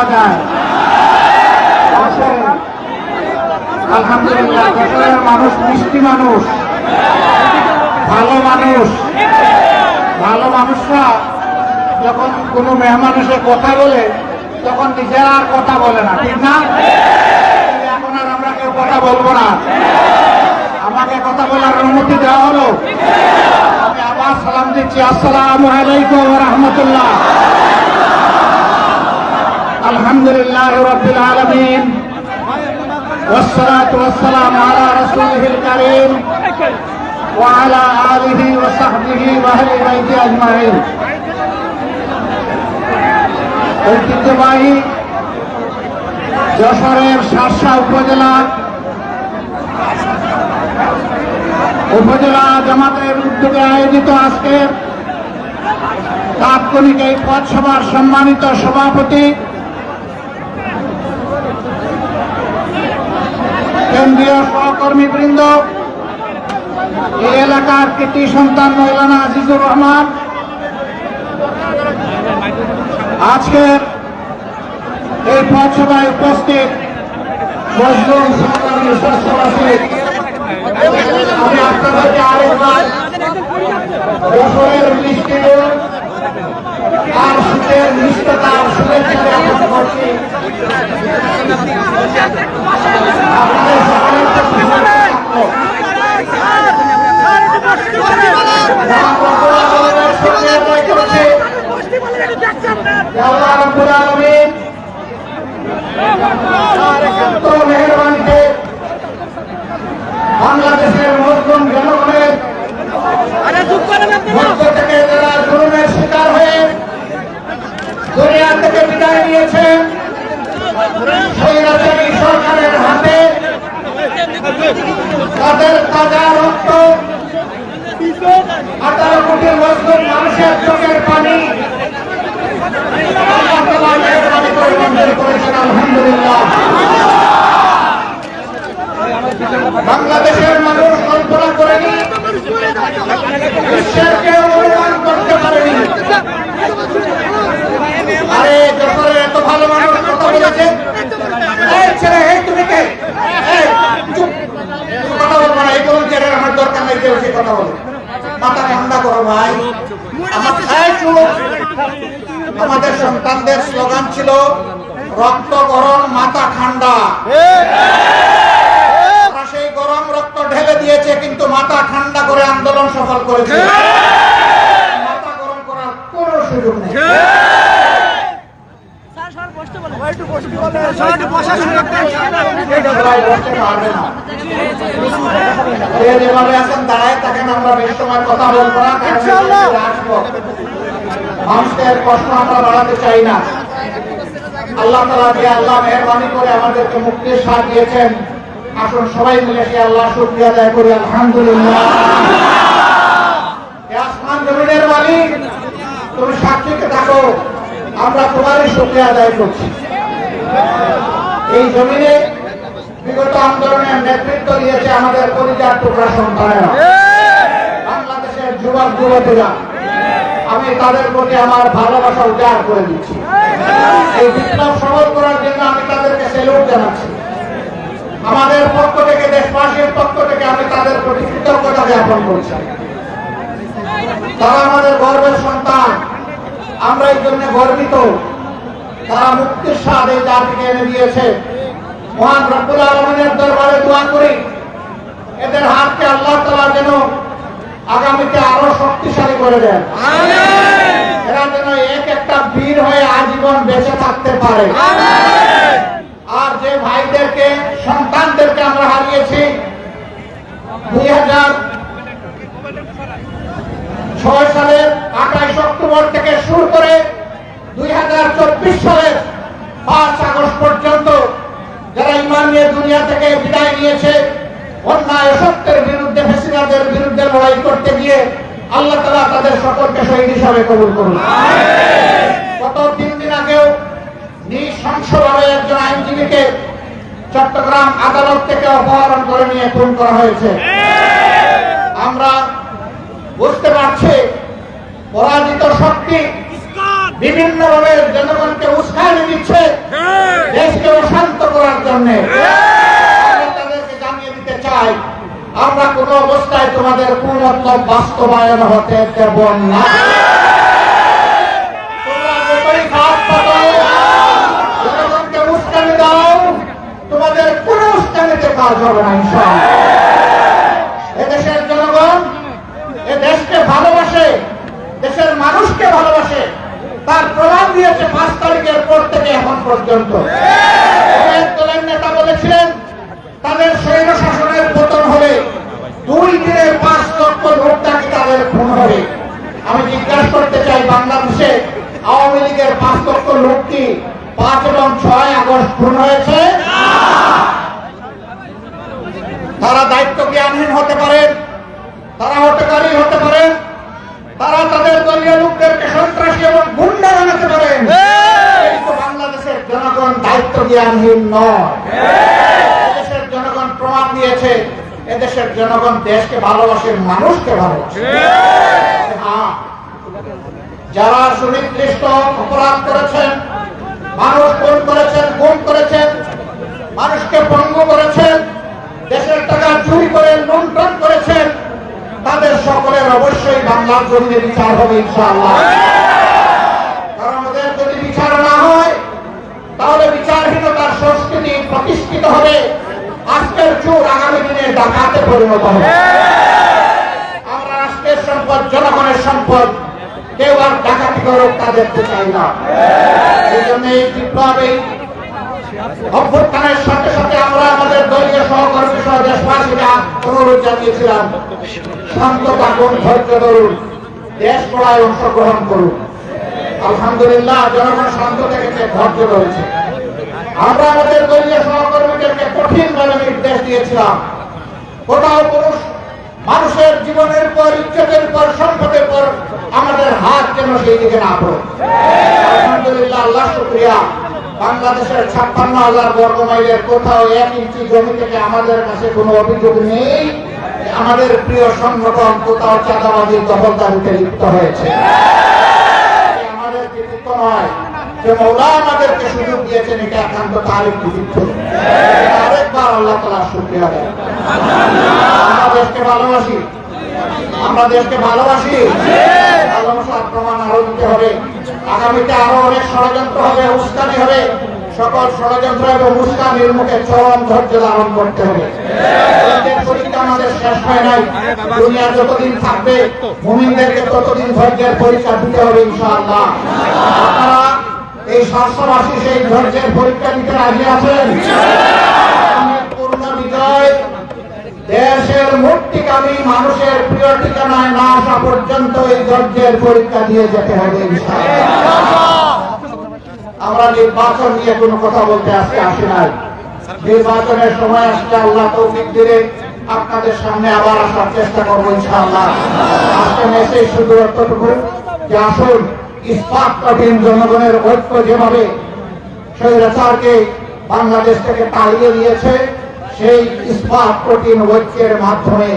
পাওয়া যায়। আলহামদুলিল্লাহ যশোরের মানুষ মিষ্টি মানুষ, ভালো মানুষ, ভালো মানুষরা যখন কোনো মেহমান এসে কথা বলে, তখন নিজেরা আর কথা বলে না, ঠিক না? এখন আর আমরা কেউ কথা বলব না। আমাকে কথা বলার অনুমতি দেওয়া হলো। আমি আবার সালাম দিচ্ছি। আসসালামু আলাইকুম রহমতুল্লাহ। আলহামদুলিল্লাহ রবিল আলমিন والصلاة والسلام على رسوله الكريم وعلى آله وصحبه وأهل بيته أجمعين ঐতিহ্যবাহী যশোরের শার্শা উপজেলা উপজেলা জামাতের উদ্যোগে আয়োজিত আজকের তাৎক্ষণিক এই পথসভার সম্মানিত সভাপতি কেন্দ্রীয় সহকর্মীবৃন্দ, এই এলাকার কৃতি সন্তান মৌলানা আজিজুর রহমান, আজকের এই পথসভায় উপস্থিত সহকর্মী আমি আপনাদেরকে শুভেচ্ছা আপনাদের সকলের প্রতি থাকল। মহাপ্রভু আলমের সঙ্গে আদায় করছি। আল্লাহ রাব্বুল আলামিন একান্ত মেহেরবানিতে বাংলাদেশের মুসলিম জনগণের মধ্য থেকে যারা জুলুমের শিকার হয়ে দুনিয়া থেকে বিদায় নিয়েছেন স্বৈরাচারী সরকারের হাতে তাদের তাজা রক্ত আঠারো কোটি মুসলিম মানুষের চোখের পানি আল্লাহ তাআলা মেহেরবানি করে মঞ্জুর করেছেন আলহামদুলিল্লাহ বাংলাদেশের মানুষ কল্পনা করেনি বিশ্বের কেউ অনুমান করতে পারেনি আরে যশোরের এত ভালো মানুষ কথা বলেছে এই ছেলে এই তুমি কে এই, চুপ। তুমি কথা বলব না এই ভলেন্টিয়ারের আমার দরকার নেই কেউ সে কথা বলে মাথা ঠান্ডা করো ভাই আমার এই চুপ। আমাদের সন্তানদের স্লোগান ছিল রক্ত গরম মাথা ঠান্ডা। সেই গরম রক্ত ঢেলে দিয়েছে কিন্তু মাথা ঠান্ডা করে আন্দোলন সফল করেছে মাথা গরম করার কোনো সুযোগ নেই। সবাই বসতে পারবে না। যে যেভাবে আছেন দাঁড়ায় থাকেন আমরা বেশি সময় কথা বলব না কারণ মানুষের কষ্ট আমরা বাড়াতে চাই না। আল্লাহ তালা যে আল্লাহ মেহরবানি করে আমাদেরকে মুক্তির সাথ দিয়েছেন, আসুন সবাই মিলে সে আল্লাহ শুক্রিয়া আদায় করি, আলহামদুলিল্লাহ। তুমি সাক্ষীকে থাকো, আমরা তোমারই শুক্রিয়া আদায় করছি। এই জমিনে বিগত আন্দোলনের নেতৃত্ব দিয়েছে আমাদের সন্তানেরা। বাংলাদেশের যুবক যুবতীরা আমি তাদের প্রতি আমার ভালোবাসা উজাড় করে দিচ্ছি। এই বিপ্লব সফল করার জন্য আমি তাদেরকে সেলুট জানাচ্ছি। আমাদের পক্ষ থেকে দেশবাসীর পক্ষ থেকে আমি তাদের প্রতি কৃতজ্ঞতা জ্ঞাপন করছি। তারা আমাদের গর্বের সন্তান। আমরা এই জন্য গর্বিত। তারা মুক্তির স্বাদ এই জাতিকে এনে দিয়েছে। মহান রব্বুল আলমিনের দরবারে দোয়া করি। এদের হাতকে আল্লাহ তালা যেন আগামীতে আরও শক্তিশালী করে দেন। এরা যেন এক একটা বীর হয়ে আজীবন বেঁচে থাকতে পারে। আর যে ভাইদেরকে সন্তানদেরকে আমরা হারিয়েছি দুই হাজার ছয় সালের আঠাইশ অক্টোবর থেকে শুরু করে দুই হাজার চব্বিশ সালের পাঁচ আগস্ট পর্যন্ত যারা ইমান নিয়ে দুনিয়া থেকে বিদায় নিয়েছে অন্যায় সত্যের বিরুদ্ধে ফেসিলাদের বিরুদ্ধে লড়াই করতে গিয়ে আল্লাহ তালা তাদের সকলকে শহীদ হিসাবে কবুল করুন। একজন চট্টগ্রাম আদালত থেকে অপহরণ করে নিয়ে খুন করা হয়েছে। আমরা বুঝতে পারছি, পরাজিত শক্তি বিভিন্ন ভাবে জনগণকে উস্কানি দিচ্ছে জন্য। আমি তাদেরকে জানিয়ে আমরা কোনো অবস্থায় তোমাদের কুমতলব বাস্তবায়ন হতে দেব না তোমরা যতই ঘাত পাতো, জনগণকে উস্কানি দাও তোমাদের কোনো কাজ হবে না, ইনশাআল্লাহ। এদেশের জনগণ এ দেশকে ভালোবাসে, দেশের মানুষকে ভালোবাসে, তার প্রমাণ দিয়েছে পাঁচ তারিখের পর থেকে এখন পর্যন্ত। নেতা বলেছিলেন তাদের স্বৈর শাসনের পতন হবে দুই দিনে পাঁচ লক্ষ লোক নাকি তাদের খুন হবে। আমি জিজ্ঞাসা করতে চাই, বাংলাদেশে আওয়ামী লীগের পাঁচ লক্ষ লোক কি পাঁচ এবং ছয় আগস্ট খুন হয়েছে? তারা দায়িত্ব জ্ঞানহীন হতে পারেন তারা হটকারী হতে পারেন তারা তাদের দলীয় লোকদেরকে সন্ত্রাসী এবং গুন্ডা বানাতে কিন্তু বাংলাদেশের জনগণ দায়িত্ব জ্ঞানহীন নয়। এদেশের জনগণ প্রমাণ দিয়েছে, এদেশের জনগণ দেশকে ভালোবাসে, মানুষকে ভালোবাসে। হ্যাঁ যারা সুনির্দিষ্ট অপরাধ করেছেন, মানুষ খুন করেছেন, গুম করেছেন, মানুষকে পঙ্গু করেছেন দেশের টাকা চুরি করে লুণ্ঠন করেছেন, তাদের সকলের অবশ্যই বাংলার জমিনে বিচার হবে ইনশাআল্লাহ। যদি বিচার না হয়, তাহলে বিচারহীনতার সংস্কৃতি প্রতিষ্ঠিত হবে। আজকের চোর আগামী দিনে ডাকাতে পরিণত হবে। আমরা রাষ্ট্রের সম্পদ, জনগণের সম্পদ, কেউ আর ডাকাতি করুক তা দেখতে চাই না। এই জন্য এই বিপ্লব অভ্যুত্থানের সাথে সাথে আমরা আমাদের দলীয় সহকর্মী সহ দেশবাসীরা অনুরোধ জানিয়েছিলাম শান্ত থাকুন ধৈর্য ধরুন, দেশ পড়ায় অংশগ্রহণ করুন। আলহামদুলিল্লাহ, জনগণ শান্ত থেকেছে ধৈর্য ধরেছে। আমরা আমাদের দলীয় সহকর্মীদেরকে নির্দেশ দিয়েছিলাম। কোথাও পুরুষ মানুষের জীবনের পর, ইজ্জতের পর, সম্পদের পর আমাদের হাত যেন সেই দিকে না পড়ে। আলহামদুলিল্লাহ, আল্লাহ শুক্রিয়া। বাংলাদেশের ছাপ্পান্ন হাজার বর্গ মাইলের কোথাও এক ইঞ্চি জমি থেকে আমাদের কাছে কোনো অভিযোগ নেই। আমাদের প্রিয় সংগঠন কোথাও চাঁদাবাজি দখলদারিতে লিপ্ত হয়েছে। আমাদের কৃতিত্ব নয় যে মৌলা আমাদেরকে সুযোগ দিয়েছেন, এটা একান্ত তার কৃতিত্ব। আরেকবার আল্লাহ তালা শুক্রিয়া আমরা দেশকে ভালোবাসি। আমরা দেশকে ভালোবাসি। ভালোবাসার প্রমাণ আরও দিতে হবে। আগামীতে আরও অনেক ষড়যন্ত্র হবে, উস্কানি হবে। সকল ষড়যন্ত্র এবং উস্কানির মুখে চরম ধৈর্য ধারণ করতে হবে। আমাদের নাই। দুনিয়া যতদিন থাকবে ততদিন ধৈর্যের দিতে আপনারা এই শাস্ত্রবাসী সেই ধৈর্যের পরীক্ষা দিতে রাজি আছেন? দেশের মুক্তিকামী মানুষের প্রিয় ঠিকানায় না আসা পর্যন্ত এই ধৈর্যের পরীক্ষা দিয়ে যেতে হবে আমরা নির্বাচন নিয়ে কোনো কথা বলতে আজকে আসি নাই। নির্বাচনের সময় আসলে আল্লাহ তৌফিক দিলে আপনাদের সামনে আবার আসার চেষ্টা করব, ইনশাআল্লাহ। আজকে মেসেজ শুধু এতটুকু যে আসুন, ইস্পাত কঠিন জনগণের ঐক্য যেভাবে স্বৈরাচারকে বাংলাদেশ থেকে তাড়িয়ে দিয়েছে সেই ইস্পাত কঠিন ঐক্যের মাধ্যমে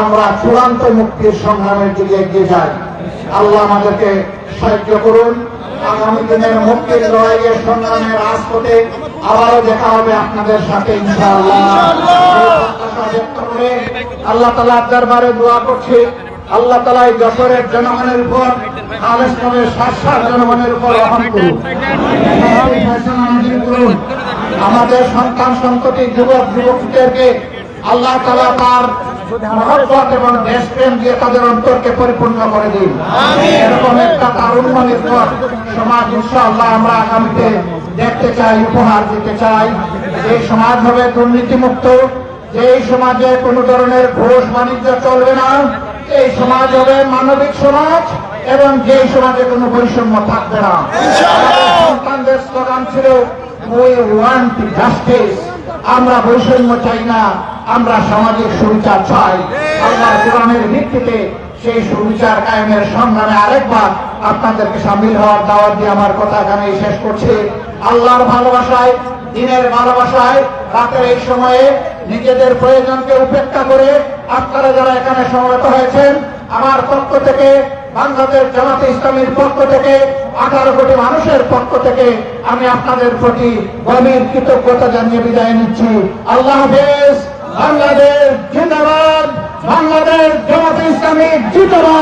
আমরা চূড়ান্ত মুক্তির সংগ্রামের দিকে এগিয়ে যাই। আল্লাহ আমাদেরকে সাহায্য করুন। আগামী দিনের মুক্তির লড়াইয়ের সংগ্রামের রাজপথে আবারও দেখা হবে আপনাদের সাথে ইনশাআল্লাহ। আল্লাহ তালা দরবারে দোয়া করছি। আল্লাহ তালা এই যশোরের জনগণের উপর শাসার জনগণের উপর রহম করুন। আমাদের সন্তান সন্ততি যুবক যুবকদেরকে আল্লাহ তালা তার মহব্বত এবং দেশপ্রেম দিয়ে তাদের অন্তরকে পরিপূর্ণ করে দিন। এরকম একটা তারুণ্য নির্ভর সমাজ ইনশাআল্লাহ আমরা আগামীতে দেখতে চাই উপহার দিতে চাই। এই সমাজ হবে দুর্নীতিমুক্ত। যেই সমাজে কোন ধরনের ঘোষ বাণিজ্য চলবে না এই সমাজ হবে মানবিক সমাজ এবং যেই সমাজে কোনো বৈষম্য থাকবে না। সন্তানদের স্লোগান ছিল উই ওয়ান্ট জাস্টিস। আমরা বৈষম্য চাই না আমরা সামাজিক সুবিচার চাই। আল্লাহ কোরআনের ভিত্তিতে সেই সুবিচার কায়েমের সংগ্রামে আরেকবার আপনাদেরকে সামিল হওয়ার দাওয়াত দিয়ে আমার কথা এখানে শেষ করছি। আল্লাহর ভালোবাসায় দিনের ভালোবাসায় রাতের এই সময়ে নিজেদের প্রয়োজনকে উপেক্ষা করে আপনারা যারা এখানে সমবেত হয়েছেন, আমার পক্ষ থেকে, বাংলাদেশ জামাতে ইসলামের পক্ষ থেকে, আঠারো কোটি মানুষের পক্ষ থেকে আমি আপনাদের প্রতি গভীর কৃতজ্ঞতা জানিয়ে বিদায় নিচ্ছি। আল্লাহ হাফেজ, বাংলাদেশ জিন্দাবাদ, বাংলাদেশ জামাতে ইসলামী জিন্দাবাদ।